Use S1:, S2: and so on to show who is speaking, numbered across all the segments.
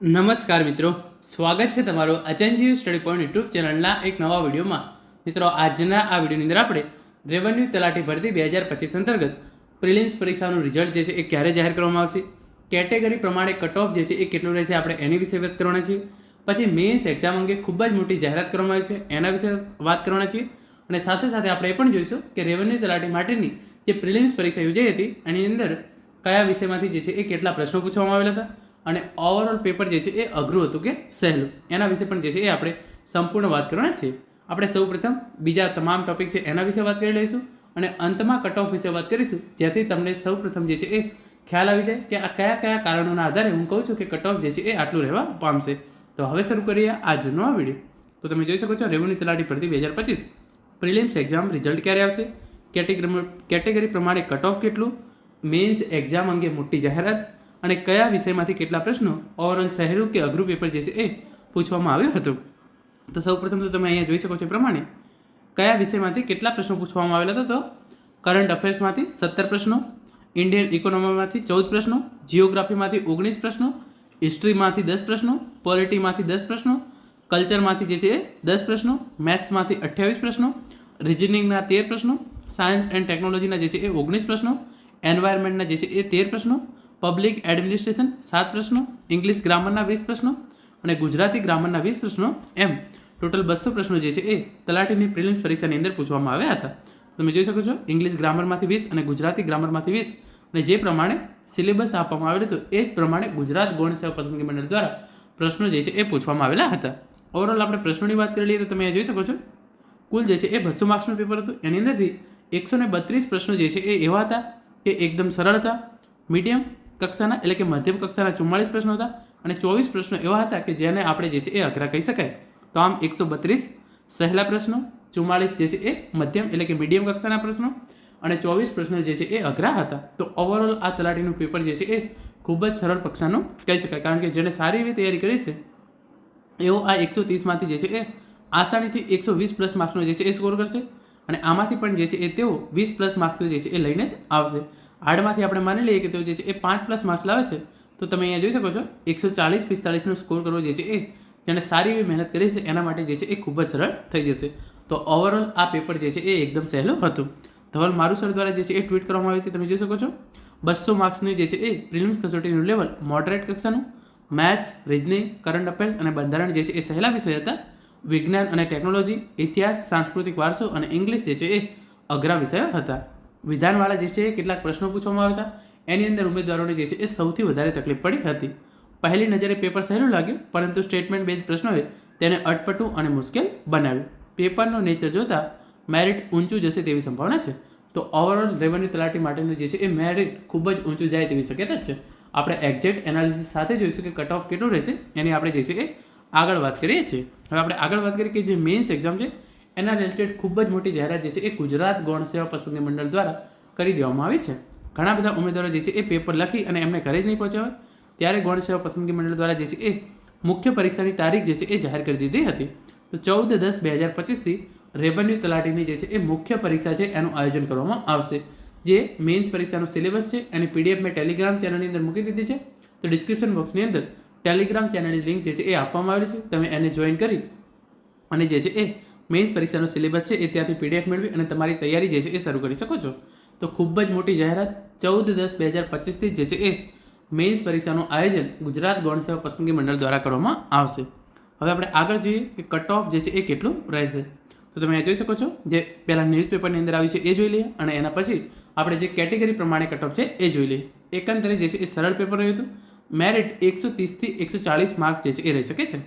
S1: નમસ્કાર મિત્રો. સ્વાગત છે તમારું અચનજીવ સ્ટડી પોઈન્ટ યુટ્યુબ ચેનલના એક નવા વિડીયોમાં. મિત્રો, આજના આ વિડીયોની અંદર આપણે રેવન્યુ તલાટી ભરતી બે હજાર પચીસ અંતર્ગત પ્રિલિમ્સ પરીક્ષાનું રિઝલ્ટ જે છે એ ક્યારે જાહેર કરવામાં આવશે? કેટેગરી પ્રમાણે કટ ઓફ જે છે એ કેટલું રહેશે આપણે એની વિશે વાત કરવાના છીએ. પછી મેન્સ એક્ઝામ અંગે ખૂબ જ મોટી જાહેરાત કરવામાં આવી છે, એના વિશે વાત કરવાના છીએ. અને સાથે સાથે આપણે એ પણ જોઈશું કે રેવન્યુ તલાટી માટેની જે પ્રિલિમ્સ પરીક્ષા યોજાઈ હતી, એની અંદર કયા વિષયમાંથી જે છે એ કેટલા પ્રશ્નો પૂછવામાં આવેલા હતા અને ઓવરઓલ પેપર જે છે એ અઘરું હતું કે સહેલું. એના વિશે પણ જે છે એ આપણે સંપૂર્ણ વાત કરવાના છીએ. આપણે સૌપ્રથમ બીજા તમામ ટોપિક છે એના વિશે વાત કરી લઈશું અને અંતમાં કટ ઓફ વિશે વાત કરીશું, જેથી તમને સૌપ્રથમ જે છે એ ખ્યાલ આવી જાય કે આ કયા કયા કારણોના આધારે હું કહું છું કે કટ ઓફ જે છે એ આટલું રહેવા પામશે. તો હવે શરૂ કરીએ આજનો આ વીડિયો તો તમે જોઈ શકો છો રેવન્યુ તલાટી ભરતી બે હજાર પચીસ. પ્રિલિમ્સ એક્ઝામ રિઝલ્ટ ક્યારે આવશે? કેટેગરી કેટેગરી પ્રમાણે કટ ઓફ કેટલું? મેન્સ એક્ઝામ અંગે મોટી જાહેરાત. અને કયા વિષયમાંથી કેટલા પ્રશ્નો ઓવરઓલ સહેલું કે અઘરું પેપર જે છે એ પૂછવામાં આવ્યું હતું? તો સૌપ્રથમ તો તમે અહીંયા જોઈ શકો છો પ્રમાણે, કયા વિષયમાંથી કેટલા પ્રશ્નો પૂછવામાં આવેલા હતા તો? કરંટ અફેર્સમાંથી સત્તર પ્રશ્નો ઇન્ડિયન ઇકોનોમીમાંથી ચૌદ પ્રશ્નો જિયોગ્રાફીમાંથી ઓગણીસ પ્રશ્નો હિસ્ટ્રીમાંથી દસ પ્રશ્નો પોલિટીમાંથી દસ પ્રશ્નો કલ્ચરમાંથી જે છે એ દસ પ્રશ્નો મેથ્સમાંથી અઠ્યાવીસ પ્રશ્નો રિઝનિંગના તેર પ્રશ્નો સાયન્સ એન્ડ ટેકનોલોજીના જે છે એ ઓગણીસ પ્રશ્નો એન્વાયરમેન્ટના જે છે એ તેર પ્રશ્નો પબ્લિક એડમિનિસ્ટ્રેશન સાત પ્રશ્નો ઇંગ્લિશ ગ્રામરના વીસ પ્રશ્નો અને ગુજરાતી ગ્રામરના વીસ પ્રશ્નો એમ. ટોટલ બસો પ્રશ્નો જે છે એ તલાટીની પ્રિલિમ્સ પરીક્ષાની અંદર પૂછવામાં આવ્યા હતા. તમે જોઈ શકો છો ઇંગ્લિશ ગ્રામરમાંથી વીસ અને ગુજરાતી ગ્રામરમાંથી વીસ. અને જે પ્રમાણે સિલેબસ આપવામાં આવેલું હતું, એ જ પ્રમાણે ગુજરાત ગૌણ સેવા પસંદગી મંડળ દ્વારા પ્રશ્નો જે છે એ પૂછવામાં આવેલા હતા. ઓવરઓલ આપણે પ્રશ્નોની વાત કરી લઈએ તો તમે જોઈ શકો છો, કુલ જે છે એ બસો માર્ક્સનું પેપર હતું. એની અંદરથી એકસો ને બત્રીસ પ્રશ્નો જે છે એ એવા હતા કે એકદમ સરળ હતા, મીડિયમ કક્ષાના એટલે કે મધ્યમ કક્ષાના ચુમ્માળીસ પ્રશ્નો હતા અને ચોવીસ પ્રશ્નો એવા હતા કે જેને આપણે જે છે એ અઘરા કહી શકાય. તો આમ એકસો બત્રીસ સહેલા પ્રશ્નો, ચુમ્માળીસ જે છે એ મધ્યમ એટલે કે મીડિયમ કક્ષાના પ્રશ્નો અને ચોવીસ પ્રશ્નો જે છે એ અઘરા હતા. તો ઓવરઓલ આ તલાટીનું પેપર જે છે એ ખૂબ જ સરળ કક્ષાનું કહી શકાય. કારણ કે જેણે સારી એવી તૈયારી કરી છે, એવો આ એકસો ત્રીસમાંથી જે છે એ આસાનીથી એકસો વીસ પ્લસ માર્ક્સનો જે છે એ સ્કોર કરશે અને આમાંથી પણ જે છે એ તેઓ વીસ પ્લસ માર્ક્સનો જે છે એ લઈને જ આવશે. હાર્ડમાંથી આપણે માની લઈએ કે તેઓ જે છે એ પાંચ પ્લસ માર્ક્સ લાવે છે, તો તમે અહીંયા જોઈ શકો છો, એકસો ચાલીસ પિસ્તાળીસનો સ્કોર કરવો જે છે એ જેણે સારી એવી મહેનત કરી છે, એના માટે જે છે એ ખૂબ જ સરળ થઈ જશે. તો ઓવરઓલ આ પેપર જે છે એ એકદમ સહેલું હતું. ધવલ મારું સર દ્વારા જે છે એ ટ્વીટ કરવામાં આવી હતી, તમે જોઈ શકો છો. બસો માર્ક્સની જે છે એ પ્રિલિમ્સ કસોટીનું લેવલ મોડરેટ કક્ષાનું મેથ્સ રિઝનિંગ કરંટ અફેર્સ અને બંધારણ જે છે એ સહેલા વિષય હતા. વિજ્ઞાન અને ટેકનોલોજી ઇતિહાસ, સાંસ્કૃતિક વારસો અને ઇંગ્લિશ જે છે એ અઘરા વિષયો હતા. વિધાનવાળા જે છે, કેટલાક પ્રશ્નો પૂછવામાં આવ્યા હતા. એની અંદર ઉમેદવારોને જે છે, એ સૌથી વધારે તકલીફ પડી હતી. પહેલી નજરે પેપર સહેલું લાગ્યું, પરંતુ સ્ટેટમેન્ટ બેઝ પ્રશ્નોએ તેને અટપટું અને મુશ્કેલ બનાવ્યું. પેપરનો નેચર જોતાં મેરિટ ઊંચું જશે તેવી સંભાવના છે. તો ઓવરઓલ રેવન્યુ તલાટી માટેનું જે છે, એ મેરિટ ખૂબ જ ઊંચું જાય તેવી શક્યતા છે. આપણે એક્ઝેક્ટ એનાલિસિસ સાથે જોઈશું કે કટ ઓફ કેટલું રહેશે. એની આપણે જે છે, એ આગળ વાત કરીએ છીએ. હવે આપણે આગળ વાત કરીએ કે જે મેઇન્સ એક્ઝામ છે એના રિલેટેડ ખૂબ જ મોટી જાહેરાત જે છે એ ગુજરાત ગૌણ સેવા પસંદગી મંડળ દ્વારા કરી દેવામાં આવી છે. ઘણા બધા ઉમેદવારો જે છે એ પેપર લખી અને એમને ઘરે જ નહીં પહોંચ્યા ત્યારે ગૌણ સેવા પસંદગી મંડળ દ્વારા જે છે એ મુખ્ય પરીક્ષાની તારીખ જે છે એ જાહેર કરી દીધી હતી. તો ચૌદ દસ બે હજાર પચીસથી રેવન્યુ તલાટીની જે છે એ મુખ્ય પરીક્ષા છે એનું આયોજન કરવામાં આવશે. જે મેઇન્સ પરીક્ષાનો સિલેબસ છે, એની પીડીએફ મેં ટેલિગ્રામ ચેનલની અંદર મૂકી દીધી છે. તો ડિસ્ક્રિપ્શન બોક્સની અંદર ટેલિગ્રામ ચેનલની લિંક જે છે એ આપવામાં આવેલી છે. તમે એને જોઈન કરી અને જે છે એ મેઇન્સ પરીક્ષાનો સિલેબસ છે, એ ત્યાંથી પીડીએફ મેળવી અને તમારી તૈયારી જે છે, એ શરૂ કરી શકો છો. તો ખૂબ જ મોટી જાહેરાત. ચૌદ દસ બે હજાર પચીસથી જે છે, એ મેઇન્સ પરીક્ષાનું આયોજન ગુજરાત ગૌણ સેવા પસંદગી મંડળ દ્વારા કરવામાં આવશે. હવે આપણે આગળ જોઈએ કે કટ ઓફ જે છે, એ કેટલું રહેશે. તો તમે જોઈ શકો છો જે પહેલાં ન્યૂઝપેપરની અંદર આવી છે, એ જોઈ લઈએ અને એના પછી આપણે જે કેટેગરી પ્રમાણે કટ ઓફ છે, એ જોઈ લઈએ. એકંદરે જે છે, એ સરળ પેપર રહ્યું હતું. મેરિટ એકસો ત્રીસથી એકસો ચાલીસ માર્ક જે છે, એ રહી શકે છે.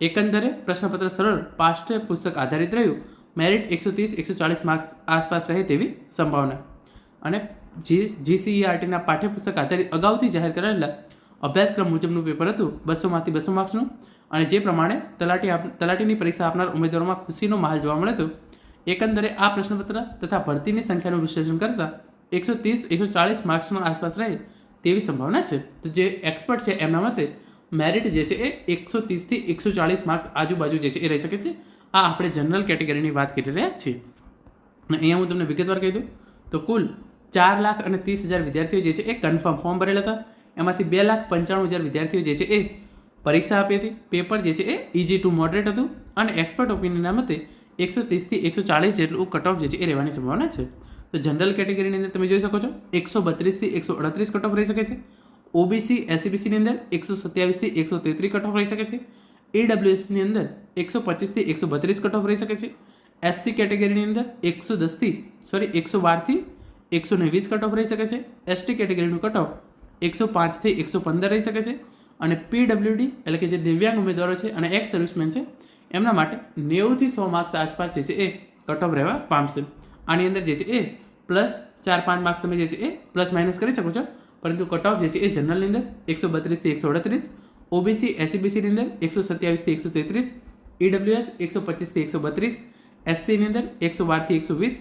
S1: એકંદરે પ્રશ્નપત્ર સરળ પાઠ્ય પુસ્તક આધારિત રહ્યું. મેરિટ એકસો ત્રીસ, એકસો ચાલીસ માર્ક્સ આસપાસ રહે તેવી સંભાવના. અને જી જીસીઈઆરટીના પાઠ્યપુસ્તક આધારિત અગાઉથી જાહેર કરેલા અભ્યાસક્રમ મુજબનું પેપર હતું. બસોમાંથી બસો માર્ક્સનું. અને જે પ્રમાણે તલાટી આપ, તલાટીની પરીક્ષા આપનાર ઉમેદવારોમાં ખુશીનો માહોલ જોવા મળે હતો, એકંદરે આ પ્રશ્નપત્ર તથા ભરતીની સંખ્યાનું વિશ્લેષણ કરતાં એકસો ત્રીસ, એકસો ચાલીસ માર્ક્સનો આસપાસ રહે તેવી સંભાવના છે. તો જે એક્સપર્ટ છે એમના મતે મેરિટ જે છે એ એકસો ત્રીસથી એકસો ચાલીસ માર્ક્સ આજુબાજુ જે છે એ રહી શકે છે. આ આપણે જનરલ કેટેગરીની વાત કરી રહ્યા છીએ. અહીંયા હું તમને વિગતવાર કહી દઉં. તો કુલ ચાર લાખ અને ત્રીસ હજાર વિદ્યાર્થીઓ જે છે એ કન્ફર્મ ફોર્મ ભરેલા હતા. એમાંથી બે લાખ પંચાણું હજાર વિદ્યાર્થીઓ જે છે એ પરીક્ષા આપી હતી. પેપર જે છે એ ઇઝી ટુ મોડરેટ હતું અને એક્સપર્ટ ઓપિનિયનના મતે એકસો ત્રીસથી એકસો ચાળીસ જેટલું કટ ઓફ જે છે એ રહેવાની સંભાવના છે. તો જનરલ કેટેગરીની અંદર તમે જોઈ શકો છો. એકસો બત્રીસથી એકસો અડત્રીસ કટ ઓફ રહી શકે છે. ઓબીસી એસસીબીસીની અંદર એકસો સત્યાવીસથી એકસો તેત્રીસ કટ ઓફ રહી શકે છે. એડબ્લ્યુએસની અંદર એકસો પચીસથી એકસો બત્રીસ કટ ઓફ રહી શકે છે. એસસી કેટેગરીની અંદર એકસો દસથી સોરી એકસો બારથી એકસો ને વીસ કટ ઓફ રહી શકે છે. એસટી કેટેગરીનું કટ ઓફ એકસો પાંચથી એકસો પંદર રહી શકે છે. અને પીડબ્લ્યુડી એટલે કે જે દિવ્યાંગ ઉમેદવારો છે અને એક્સ સર્વિસમેન છે, એમના માટે નેવુંથી સો માર્ક્સ આસપાસ જે છે એ કટ ઓફ રહેવા પામશે. આની અંદર જે છે એ પ્લસ ચાર પાંચ માર્ક્સ તમે જે છે એ પ્લસ માઇનસ કરી શકો છો. પરંતુ કટ જે છે એ જનરલની અંદર એકસો બત્રીસથી એકસો અડત્રીસ ઓબીસી એસસીબીસીની અંદર એકસો સત્યાવીસથી એકસો તેત્રીસ ઈડબ્લ્યુએસ એકસો પચીસથી એકસો બત્રીસ એસસીની અંદર એકસો બારથી એકસો વીસ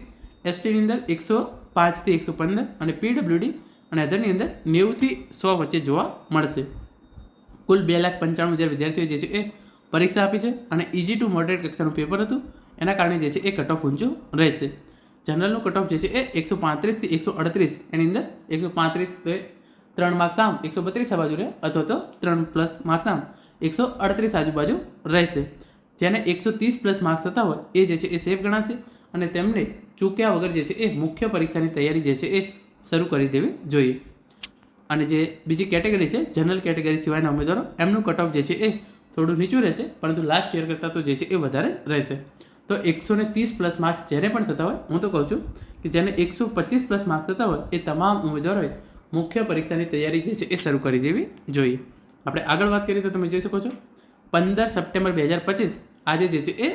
S1: એસટીની અંદર એકસો પાંચથી એકસો પંદર અને પીડબ્લ્યુડી અને અધરની અંદર નેવુંથી સો વચ્ચે જોવા મળશે કુલ બે લાખ પંચાણું હજાર વિદ્યાર્થીઓ જે છે એ પરીક્ષા આપી છે અને ઇઝી ટુ મોડરેટ કક્ષાનું પેપર હતું એના કારણે જે છે એ કટ ઓફ ઊંચું રહેશે જનરલનું કટ ઓફ જે છે એ એકસો પાંત્રીસથી એકસો અડત્રીસ એની અંદર એકસો પાંત્રીસ ત્રણ માર્ક્સ આમ, એકસો બત્રીસ બાજુ રહે, અથવા તો ત્રણ પ્લસ માર્ક્સ આમ, એકસો અડત્રીસ આજુબાજુ રહેશે. જેને એકસો ત્રીસ પ્લસ માર્ક્સ થતા હોય, એ જે છે એ સેફ ગણાશે અને તેમને ચૂક્યા વગર જે છે એ મુખ્ય પરીક્ષાની તૈયારી જે છે એ શરૂ કરી દેવી જોઈએ. અને જે બીજી કેટેગરી છે જનરલ કેટેગરી સિવાયના ઉમેદવારો, એમનું કટ ઓફ જે છે એ થોડું નીચું રહેશે, પરંતુ લાસ્ટ યર કરતાં તો જે છે એ વધારે રહેશે. તો એકસો ને ત્રીસ પ્લસ માર્ક્સ જેને પણ થતા હોય, હું તો કહું છું કે જેને એકસો પચીસ પ્લસ માર્ક્સ થતા હોય, એ તમામ ઉમેદવારોએ મુખ્ય પરીક્ષાની તૈયારી જે છે એ શરૂ કરી દેવી જોઈએ. આપણે આગળ વાત કરીએ તો તમે જોઈ શકો છો, પંદર સપ્ટેમ્બર બે હજાર પચીસ, આજે જે છે એ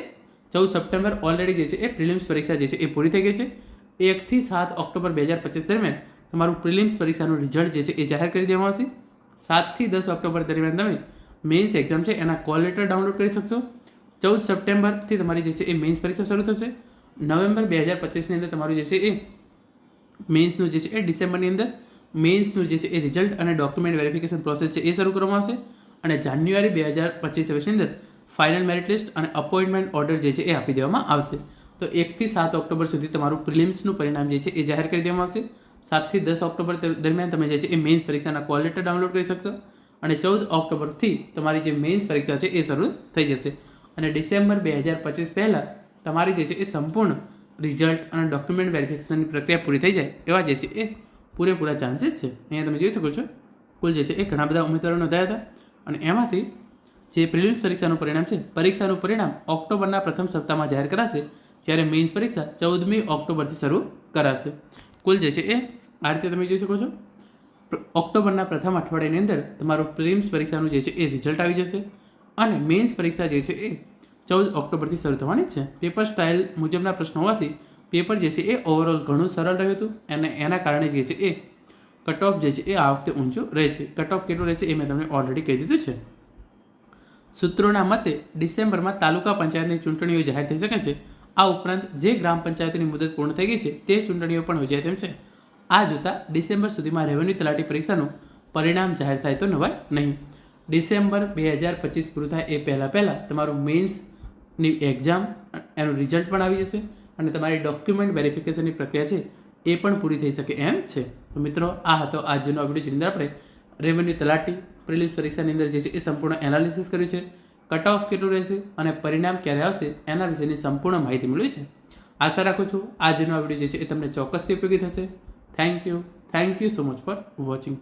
S1: ચૌદ સપ્ટેમ્બર ઓલરેડી જે છે એ પ્રિલિમ્સ પરીક્ષા જે છે એ પૂરી થઈ ગઈ છે. એકથી સાત ઓક્ટોબર બે હજાર પચીસ દરમિયાન તમારું પ્રિલિમ્સ પરીક્ષાનું રિઝલ્ટ જે છે એ જાહેર કરી દેવામાં આવશે. સાતથી દસ ઓક્ટોબર દરમિયાન તમે મેઇન્સ એક્ઝામ છે એના કોલ લેટર ડાઉનલોડ કરી શકશો. ચૌદ સપ્ટેમ્બરથી તમારી જે છે એ મેઇન્સ પરીક્ષા શરૂ થશે. નવેમ્બર બે હજાર પચીસની અંદર તમારું જે છે એ મેઇન્સનું જે છે એ ડિસેમ્બરની અંદર મેઇન્સનું જે છે એ રિઝલ્ટ અને ડોક્યુમેન્ટ વેરિફિકેશન પ્રોસેસ છે એ શરૂ કરવામાં આવશે. અને જાન્યુઆરી બે હજાર પચીસ છવ્વીસની અંદર ફાઇનલ મેરિટ લિસ્ટ અને અપોઇન્ટમેન્ટ ઓર્ડર જે છે એ આપી દેવામાં આવશે. તો એકથી સાત ઓક્ટોબર સુધી તમારું પ્રિલિમ્સનું પરિણામ જે છે એ જાહેર કરી દેવામાં આવશે. સાતથી દસ ઓક્ટોબર દરમિયાન તમે જે છે એ મેઇન્સ પરીક્ષાના કોલ લેટર ડાઉનલોડ કરી શકશો. અને ચૌદ ઓક્ટોબરથી તમારી જે મેઇન્સ પરીક્ષા છે એ શરૂ થઈ જશે. અને ડિસેમ્બર બે હજાર પચીસ પહેલાં તમારી જે છે એ સંપૂર્ણ રિઝલ્ટ અને ડોક્યુમેન્ટ વેરિફિકેશનની પ્રક્રિયા પૂરી થઈ જાય એવા જે છે એ પૂરેપૂરા ચાન્સીસ છે. અહીંયા તમે જોઈ શકો છો. કુલ જે છે એ ઘણા બધા ઉમેદવારો નોંધાયા હતા. અને એમાંથી જે પ્રિલિમ્સ પરીક્ષાનું પરિણામ છે, પરીક્ષાનું પરિણામ ઓક્ટોબરના પ્રથમ સપ્તાહમાં જાહેર કરાશે, જ્યારે મેઇન્સ પરીક્ષા ચૌદમી ઓક્ટોબરથી શરૂ કરાશે. કુલ જે છે એ આ રીતે તમે જોઈ શકો છો. ઓક્ટોબરના પ્રથમ અઠવાડિયાની અંદર તમારું પ્રિલિમ્સ પરીક્ષાનું જે છે એ રિઝલ્ટ આવી જશે. અને મેઇન્સ પરીક્ષા જે છે એ ચૌદ ઓક્ટોબરથી શરૂ થવાની છે. પેપર સ્ટાઇલ મુજબના પ્રશ્નો હોવાથી પેપર જે છે એ ઓવરઓલ ઘણું સરળ રહ્યું હતું અને એના કારણે જે છે એ કટ ઓફ જે છે એ આ વખતે ઊંચું રહેશે. કટ ઓફ કેટલું રહેશે એ મેં તમને ઓલરેડી કહી દીધું છે. સૂત્રોના મતે ડિસેમ્બરમાં તાલુકા પંચાયતની ચૂંટણીઓ જાહેર થઈ શકે છે. આ ઉપરાંત જે ગ્રામ પંચાયતની મુદત પૂર્ણ થઈ ગઈ છે તે ચૂંટણીઓ પણ યોજાય તેમ છે. આ જોતાં ડિસેમ્બર સુધીમાં રેવન્યુ તલાટી પરીક્ષાનું પરિણામ જાહેર થાય તો નવાય નહીં. ડિસેમ્બર બે હજાર પચીસ પૂરું થાય એ પહેલાં પહેલાં તમારું મેન્સની એક્ઝામ એનું રિઝલ્ટ પણ આવી જશે. અને તમારી ડોક્યુમેન્ટ વેરિફિકેશનની પ્રક્રિયા છે, એ પણ પૂરી થઈ શકે એમ છે. તો મિત્રો, આ હતો આજનો વીડિયો જેની અંદર આપણે રેવન્યુ તલાટી પ્રિલિમ્સ પરીક્ષાની અંદર જે છે એ સંપૂર્ણ એનાલિસિસ કર્યું છે કટ ઓફ કેટલું રહેશે અને પરિણામ ક્યારે આવશે એના વિશેની સંપૂર્ણ માહિતી મેળવી છે. આશા રાખું છું આજનો આ વીડિયો જે છે એ તમને ચોક્કસથી ઉપયોગી થશે. Thank you thank you so much for watching